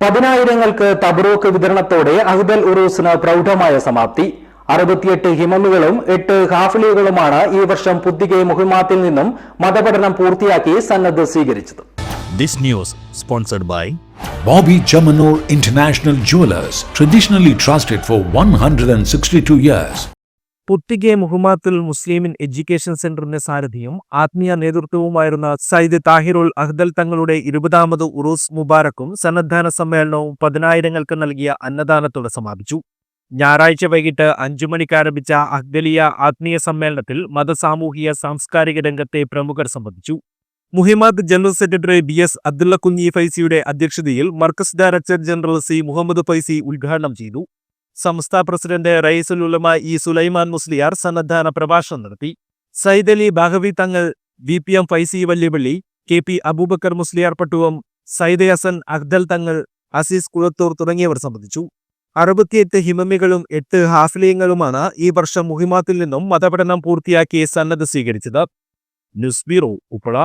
പതിനായിരങ്ങൾക്ക് തബ്രൂക്ക് വിതരണത്തോടെ അഹ്ദൽ ഉറൂസിന് പ്രൗഢമായ സമാപ്തി അറുപത്തിയെട്ട് ഹിമമുകളും എട്ട് ഹാഫിലുകളുമാണ് ഈ വർഷം പുത്തികെ മുഹിമാത്തിൽ നിന്നും മതപഠനം പൂർത്തിയാക്കി സന്നദ്ധ സ്വീകരിച്ചത് This news sponsored by Bobby Chamanur International Jewelers, traditionally trusted for 162 years. പുത്തികെ മുഹമ്മദുൽ മുസ്ലിമിൻ എഡ്യൂക്കേഷൻ സെന്ററിന്റെ സാരഥിയും ആത്മീയ നേതൃത്വവുമായിരുന്ന സയ്യിദ് താഹിറുൽ അഹ്ദൽ തങ്ങളുടെ ഇരുപതാമത് ഉറൂസ് മുബാറക്കും സന്നദ്ധാന സമ്മേളനവും പതിനായിരങ്ങൾക്ക് നൽകിയ അന്നദാനത്തോടെ സമാപിച്ചു. ഞായറാഴ്ച വൈകിട്ട് അഞ്ചു മണിക്ക് ആരംഭിച്ച അഹ്ദലിയ ആത്മീയ സമ്മേളനത്തിൽ മതസാമൂഹിക സാംസ്കാരിക രംഗത്തെ പ്രമുഖർ സംബന്ധിച്ചു. Muhimmath general secretary B S Abdulla Kunhi ഫൈസിയുടെ അധ്യക്ഷതയിൽ Markaz director general C Muhammad Faizi ഉദ്ഘാടനം ചെയ്തു. സംസ്ഥാന പ്രസിഡന്റ് റയീസുൽ ഉലമ ഇ സുലൈമാൻ മുസ്ലിയാർ സന്നദ്ധാന പ്രഭാഷണം നടത്തി. Sayyid Ali Bahavi Thangal V P M Faizi Valyapalli K P Aboobacker Musliyar Pattuvam Sayyid Hasan Akhdal Thangal Aziz Kulathur തുടങ്ങിയവർ സംബന്ധിച്ചു. അറുപത്തിയെട്ട് ഹിമമികളും എട്ട് ഹാഫിലിയങ്ങളുമാണ് ഈ വർഷം മുഹിമാത്തിൽ നിന്നും മതപഠനം പൂർത്തിയാക്കി സന്നദ്ധ സ്വീകരിച്ചത്. News bureau Uppala.